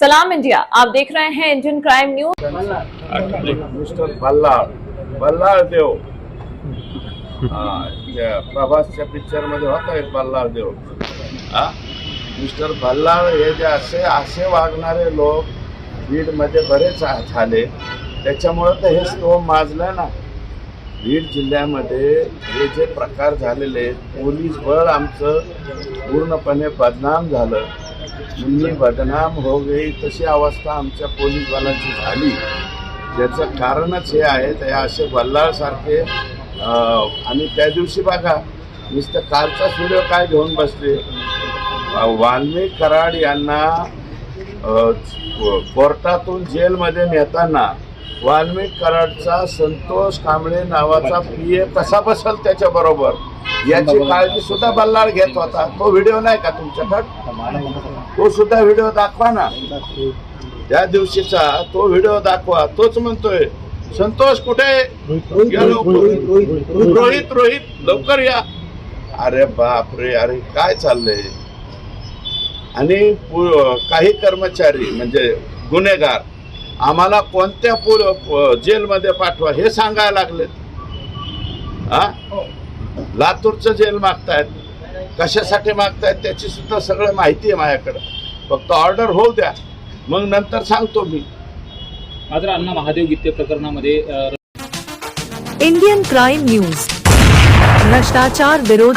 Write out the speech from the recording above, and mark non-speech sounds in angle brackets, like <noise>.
सलाम इंडिया आप देख रहे हैं Indian crime news. Mister Ballal Ballal Dev. <laughs> हा, प्रभासच्या पिक्चरमध्ये होता एक बल्लाळ देव. हा? मिस्टर बल्लाळ हे जे असे असे वागणारे लोक बीडमध्ये बरेच आ- झाले. त्याच्यामुळं तर हे स्टोम माजलं ना. बीड जिल्ह्यामध्ये हे जे प्रकार झालेले पोलीस बळ आमचं पूर्णपणे बदनाम झालं. मुन्नी बदनाम हो गई तशी अवस्था आमच्या पोलीस बलाची झाली. ज्याचं कारणच हे आहे ते असे बल्लाळसारखे आणि त्या दिवशी बघा नुसतं कालचा सूर्य काय घेऊन बसले? वाल्मिक कराड यांना कोर्टातून जेलमध्ये नेताना वाल्मिक कराडचा संतोष कांबळे नावाचा पी ए कसा बसल त्याच्याबरोबर याची काळजी सुद्धा बल्लाळ घेत होता. तो व्हिडिओ नाही का तुमच्याकडे? तो सुद्धा व्हिडिओ दाखवा ना. त्या दिवशीचा तो व्हिडिओ दाखवा. तोच म्हणतोय संतोष कुठे. रोहित रोहित लवकर. या. अरे बाप रे अरे काय चाललंय? आणि काही कर्मचारी म्हणजे गुन्हेगार आम्हाला कोणत्या पु प- जेलमध्ये पाठवा हे सांगायला लागलेत. हा. लातूरचं जेल मागतायत. कशासाठी मागतायत त्याची सुद्धा सगळं माहिती आहे माझ्याकडे. फक्त ऑर्डर होऊ द्या. मग नंतर सांगतो मी. मात्र अण्णा महादेव गीते प्रकरणामध्ये इंडियन क्राइम न्यूज. भ्रष्टाचार विरोध